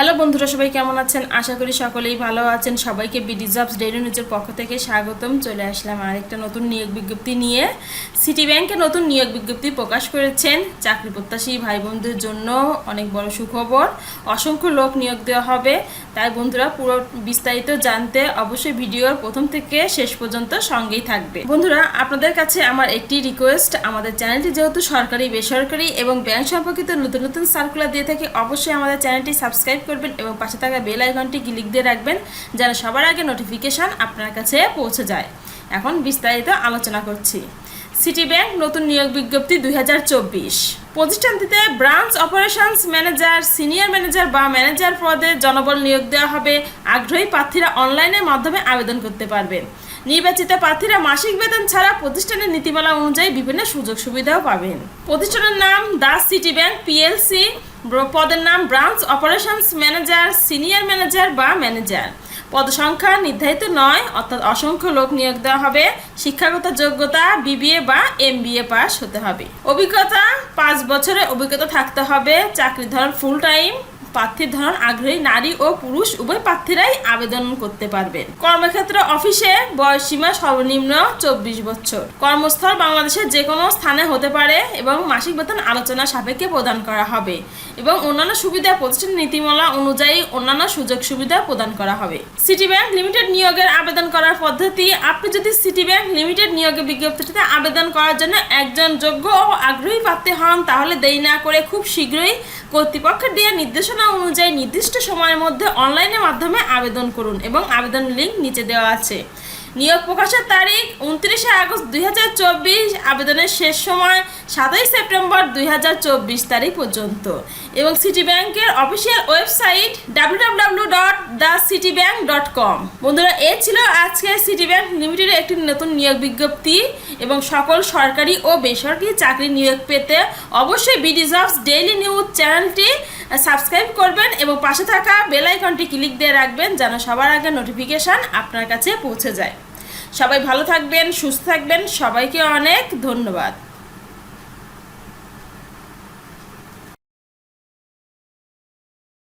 Hello বন্ধুরা, সবাই কেমন আছেন? আশা করি সকলেই ভালো আছেন। সবাইকে বিডি জবস ডেইলি নিউজের পক্ষ থেকে স্বাগতম। চলে আসলাম আরেকটা নতুন নিয়োগ বিজ্ঞপ্তি নিয়ে। সিটি ব্যাংকে নতুন নিয়োগ বিজ্ঞপ্তি প্রকাশ করেছেন। চাকরি প্রত্যাশী ভাই বোনদের জন্য অনেক বড় সুখবর। অসংখ্য লোক নিয়োগ দেওয়া হবে। তাই বন্ধুরা, পুরো বিস্তারিত জানতে অবশ্যই ভিডিওর প্রথম থেকে শেষ পর্যন্ত সঙ্গেই থাকবে। বন্ধুরা, আপনাদের কাছে আমার একটি রিকোয়েস্ট আমাদের চ্যানেলটি যেহেতু সরকারি, বেসরকারি এবং ব্যাংক সম্পর্কিত নতুন নতুন সার্কুলার দিয়ে থাকে, অবশ্যই আমাদের চ্যানেলটি সাবস্ক্রাইব করবেন এবং পাশে থাকা বেল আইকনটি ক্লিক দিয়ে রাখবেন যেন সবার আগে নোটিফিকেশান আপনার কাছে পৌঁছে যায়। এখন বিস্তারিত আলোচনা করছি। সিটি ব্যাংক নতুন নিয়োগ বিজ্ঞপ্তি দুই হাজার চব্বিশ। প্রতিষ্ঠানটিতে branch operations manager senior manager বা ম্যানেজার পদে জনবল নিয়োগ দেওয়া হবে। আগ্রহী প্রার্থীরা অনলাইনের মাধ্যমে আবেদন করতে পারবেন। নির্বাচিত প্রার্থীরা মাসিক বেতন ছাড়া প্রতিষ্ঠানের নীতিমালা অনুযায়ী বিভিন্ন সুযোগ সুবিধাও পাবেন। প্রতিষ্ঠানের নাম দাস সিটি ব্যাংক পিএলসি পদের নাম branch operations manager, senior manager বা ম্যানেজার। পদসংখ্যা নির্ধারিত নয়, অর্থাৎ অসংখ্য লোক নিয়োগ দেওয়া হবে। শিক্ষাগত যোগ্যতা, বিবিএ বা এমবিএ পাস হতে হবে। অভিজ্ঞতা, পাঁচ বছরের অভিজ্ঞতা থাকতে হবে। চাকরির ধরন ফুল টাইম প্রার্থীর ধরন আগ্রহী নারী ও পুরুষ, উভয় প্রার্থীরাই আবেদন করতে পারবেন। কর্মক্ষেত্র অফিসে বয়স সীমা সর্বনিম্ন চব্বিশ বছর। কর্মস্থল বাংলাদেশের যে কোনো স্থানে হতে পারে এবং মাসিক বেতন আলোচনা সাপেক্ষে প্রদান করা হবে এবং অন্যান্য সুবিধা প্রতিষ্ঠান নীতিমালা অনুযায়ী অন্যান্য সুযোগ সুবিধা প্রদান করা হবে। সিটি ব্যাংক লিমিটেড নিয়োগের আবেদন করার পদ্ধতি, আপনি যদি সিটি ব্যাংক লিমিটেড নিয়োগের বিজ্ঞপ্তিতে আবেদন করার জন্য একজন যোগ্য ও আগ্রহী প্রার্থী হন, তাহলে দেরি না করে খুব শীঘ্রই কর্তৃপক্ষের দেওয়া নির্দেশনা অনুযায়ী নির্দিষ্ট সময়ের মধ্যে অনলাইনের মাধ্যমে আবেদন করুন এবং আবেদন লিঙ্ক নিচে দেওয়া আছে। নিয়োগ প্রকাশের তারিখ উনত্রিশে আগস্ট দুই হাজার চব্বিশ, আবেদনের শেষ সময় সাতই সেপ্টেম্বর দুই হাজার চব্বিশ তারিখ পর্যন্ত। এবং সিটি ব্যাংকের official website W dot the City Bank dot com. বন্ধুরা, এ ছিল আজকে সিটি ব্যাংক লিমিটেডের একটি নতুন নিয়োগ বিজ্ঞপ্তি। এবং সকল সরকারি ও বেসরকারি চাকরি নিয়োগ পেতে অবশ্যই বিডি জবস ডেইলি নিউজ চ্যানেলটি সাবস্ক্রাইব করবেন এবং পাশে থাকা বেল আইকনটি ক্লিক দিয়ে রাখবেন যেন সবার আগে নোটিফিকেশান আপনার কাছে পৌঁছে যায়। সবাই ভালো থাকবেন, সুস্থ থাকবেন। সবাইকে অনেক ধন্যবাদ।